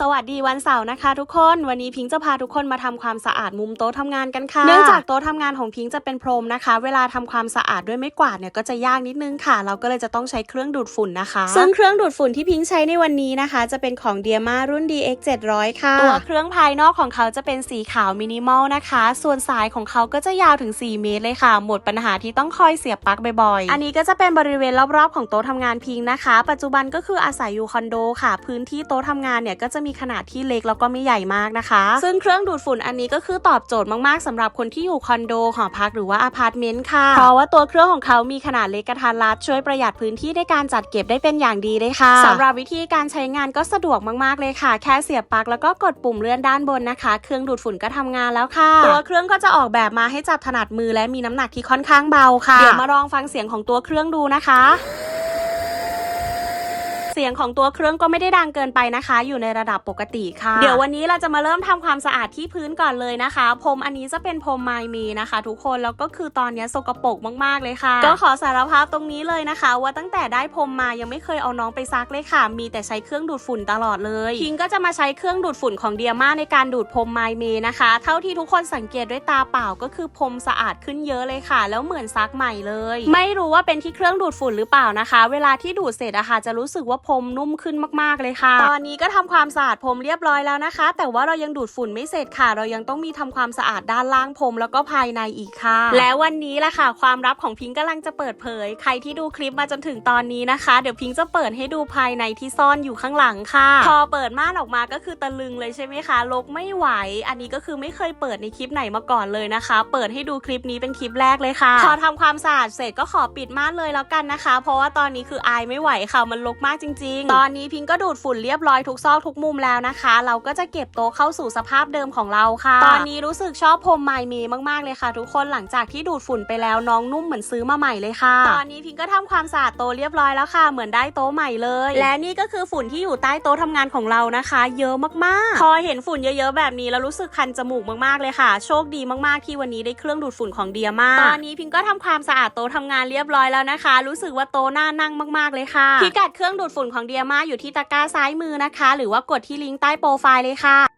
สวัสดีวันเสาร์นะคะทุกคนวันนี้พิงค์จะพาทุกคนมาทำความสะอาดมุมโต๊ะทำงานกันค่ะเนื่องจากโต๊ะทำงานของพิงค์จะเป็นพรมนะคะ เวลาทำความสะอาดด้วยไม้กวาดเนี่ยก็จะยากนิดนึงค่ะ เราก็เลยจะต้องใช้เครื่องดูดฝุ่นนะคะ ซึ่งเครื่องดูดฝุ่นที่พิงค์ใช้ในวันนี้นะคะ จะเป็นของเดียมารุ่น DX 700ค่ะตัวเครื่องภายนอกของเขาจะเป็นสีขาวมินิมอลนะคะ ส่วนสายของเขาก็จะยาวถึง 4 เมตรเลยค่ะ หมดปัญหาที่ต้องคอยเสียบปลั๊กบ่อยๆอันนี้ก็จะเป็นบริเวณรอบๆของโต๊ะทำงานพิงค์นะคะ ปัจจุบันก็คืออาศัยอยู่คอนโดค่ะ พื้นที่โต๊ะทำงานเนี่ยก็จะมีขนาดที่เล็กแล้วก็ไม่ใหญ่มากนะคะ ซึ่งเครื่องดูดฝุ่นอันนี้ก็คือตอบโจทย์มากๆสำหรับคนที่อยู่คอนโดหอพักหรือว่าอพาร์ตเมนต์ค่ะ เพราะว่าตัวเครื่องของเขามีขนาดเล็กกระทันรัดช่วยประหยัดพื้นที่ในการจัดเก็บได้เป็นอย่างดีเลยค่ะสำหรับวิธีการใช้งานก็สะดวกมากๆเลยค่ะ แค่เสียบปลั๊กแล้วก็กดปุ่มเลื่อนด้านบนนะคะ เครื่องดูดฝุ่นก็ทำงานแล้วค่ะ ตัวเครื่องก็จะออกแบบมาให้จับถนัดมือและมีน้ำหนักที่ค่อนข้างเบาค่ะ เดี๋ยวมาลองฟังเสียงของตัวเครื่องดูนะคะ เสียงของตัวเครื่องก็ไม่ได้ดังเกินไปนะคะ อยู่ในระดับปกติค่ะ เดี๋ยววันนี้เราจะมาเริ่มทำความสะอาดที่พื้นก่อนเลยนะคะพรมอันนี้จะเป็นพรมไมมีนะคะ ทุกคนแล้วก็คือตอนนี้สกปรกมากๆเลยค่ะ ก็ขอสารภาพตรงนี้เลยนะคะ ว่าตั้งแต่ได้พรมมายังไม่เคยเอาน้องไปซักเลยค่ะ มีแต่ใช้เครื่องดูดฝุ่นตลอดเลยพิงก็จะมาใช้เครื่องดูดฝุ่นของเดียมาในการดูดพรมไมมีนะคะ เท่าที่ทุกคนสังเกตด้วยตาเปล่าก็คือพรมสะอาดขึ้นเยอะเลยค่ะ แล้วเหมือนซักใหม่เลย ไม่รู้ว่าเป็นที่เครื่องดูดฝุ่นหรือเปล่านะคะ เวลาที่ดูดเสร็จอะค่ะจะรู้สึกว่าพรมนุ่มขึ้นมากๆเลยค่ะ ตอนนี้ก็ทำความสะอาดพรมเรียบร้อยแล้วนะคะ แต่ว่าเรายังดูดฝุ่นไม่เสร็จค่ะ เรายังต้องมีทำความสะอาดด้านล่างพรมแล้วก็ภายในอีกค่ะ และวันนี้แหละค่ะ ความลับของพิงค์กำลังจะเปิดเผย ใครที่ดูคลิปมาจนถึงตอนนี้นะคะ เดี๋ยวพิงค์จะเปิดให้ดูภายในที่ซ่อนอยู่ข้างหลังค่ะ พอเปิดม่านออกมาก็คือตะลึงเลยใช่ไหมคะลกไม่ไหว อันนี้ก็คือไม่เคยเปิดในคลิปไหนมาก่อนเลยนะคะ เปิดให้ดูคลิปนี้เป็นคลิปแรกเลยค่ะ พอทำความสะอาดเสร็จก็ขอปิดม่านเลยแล้วกันนะคะ เพราะว่าตอนนี้คืออายไม่ไหวค่ะ มันรกมากจริงๆ ตอนนี้พิงก็ดูดฝุ่นเรียบร้อยทุกซอกทุกมุมแล้วนะคะ เราก็จะเก็บโต๊ะเข้าสู่สภาพเดิมของเราค่ะ ตอนนี้รู้สึกชอบพรมไมเมมากๆเลยค่ะ ทุกคนหลังจากที่ดูดฝุ่นไปแล้วน้องนุ่มเหมือนซื้อมาใหม่เลยค่ะ ตอนนี้พิงก็ทำความสะอาดโต๊ะเรียบร้อยแล้วค่ะ เหมือนได้โต๊ะใหม่เลย และนี่ก็คือฝุ่นที่อยู่ใต้โต๊ะทำงานของเรานะคะ เยอะมากๆ พอเห็นฝุ่นเยอะๆแบบนี้แล้วรู้สึกคันจมูกมากๆเลยค่ะ โชคดีมากๆที่วันนี้ได้เครื่องดูดฝุ่นของเดียมาตอนนี้พิงก็ทำความสะอาดโต๊ะทำงานเรียบร้อยแล้วนะคะ รู้สึกว่าโต๊ะน่านั่งมากๆเลยค่ะพิกัดเครื่องดูดฝุ่นของเดียมาอยู่ที่ตะกร้าซ้ายมือนะคะ หรือว่ากดที่ลิงก์ใต้โปรไฟล์เลยค่ะ